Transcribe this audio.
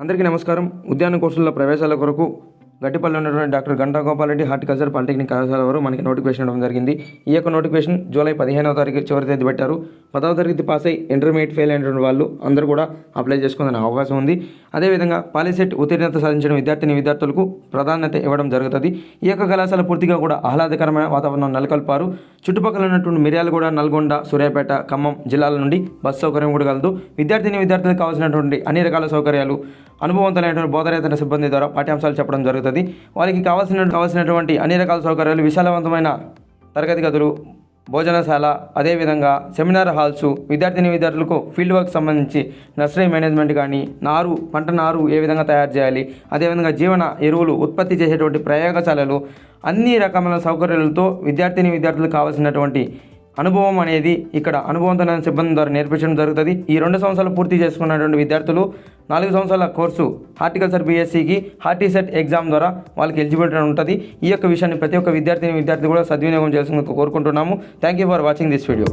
అందరికీ నమస్కారం. ఉద్యాన కోర్సుల ప్రవేశాల కొరకు గట్టిపల్లి ఉన్నటువంటి doctor Ganta Gopalreddy horticulture polytechnic కళాశాల వారు మనకి నోటిఫికేషన్ ఇవ్వడం జరిగింది. ఈ యొక్క నోటిఫికేషన్ జూలై పదిహేనవ తారీఖు చివరి తేదీ పెట్టారు. పదవ తరగతి పాస్ అయి ఇంటర్మీడియట్ ఫెయిల్ అయినటువంటి వాళ్ళు అందరూ కూడా అప్లై చేసుకునే అవకాశం ఉంది. అదేవిధంగా పాలిసెట్ ఉత్తీర్ణత సాధించిన విద్యార్థిని విద్యార్థులకు ప్రాధాన్యత ఇవ్వడం జరుగుతుంది. ఈ యొక్క కళాశాల పూర్తిగా కూడా ఆహ్లాదకరమైన వాతావరణం నెలకొల్పారు. చుట్టుపక్కల ఉన్నటువంటి మిర్యాలగూడ నల్గొండ సూర్యాపేట ఖమ్మం జిల్లాల నుండి బస్ సౌకర్యం కూడా కలదు. విద్యార్థిని విద్యార్థులకు కావాల్సినటువంటి అన్ని రకాల సౌకర్యాలు అనుభవంతులైనటువంటి బోధరేతర సిబ్బంది ద్వారా పాఠ్యాంశాలు చెప్పడం జరుగుతుంది. వారికి కావాల్సిన కావాల్సినటువంటి అన్ని రకాల సౌకర్యాలు విశాలవంతమైన తరగతి గదులు భోజనశాల అదేవిధంగా సెమినార్ హాల్స్ విద్యార్థిని విద్యార్థులకు ఫీల్డ్ వర్క్ సంబంధించి నర్సరీ మేనేజ్మెంట్ కానీ నారు పంట నారు ఏ విధంగా తయారు చేయాలి అదేవిధంగా జీవన ఎరువులు ఉత్పత్తి చేసేటువంటి ప్రయోగశాలలు అన్ని రకమైన సౌకర్యాలతో విద్యార్థిని విద్యార్థులకు కావాల్సినటువంటి అనుభవం అనేది ఇక్కడ అనుభవంతో సిబ్బంది ద్వారా నేర్పించడం జరుగుతుంది. ఈ రెండు సంవత్సరాలు పూర్తి చేసుకున్నటువంటి విద్యార్థులు నాలుగు సంవత్సరాల కోర్సు హార్టికల్చర్ బీఎస్సీకి హార్టీ సెట్ ఎగ్జామ్ ద్వారా వాళ్ళకి ఎలిజిబిలిటీ ఉంటుంది. ఈ యొక్క విషయాన్ని ప్రతి ఒక్క విద్యార్థిని విద్యార్థి కూడా సద్వినియోగం చేయాల్సిందిగా కోరుకుంటున్నాము. Thank you for watching this video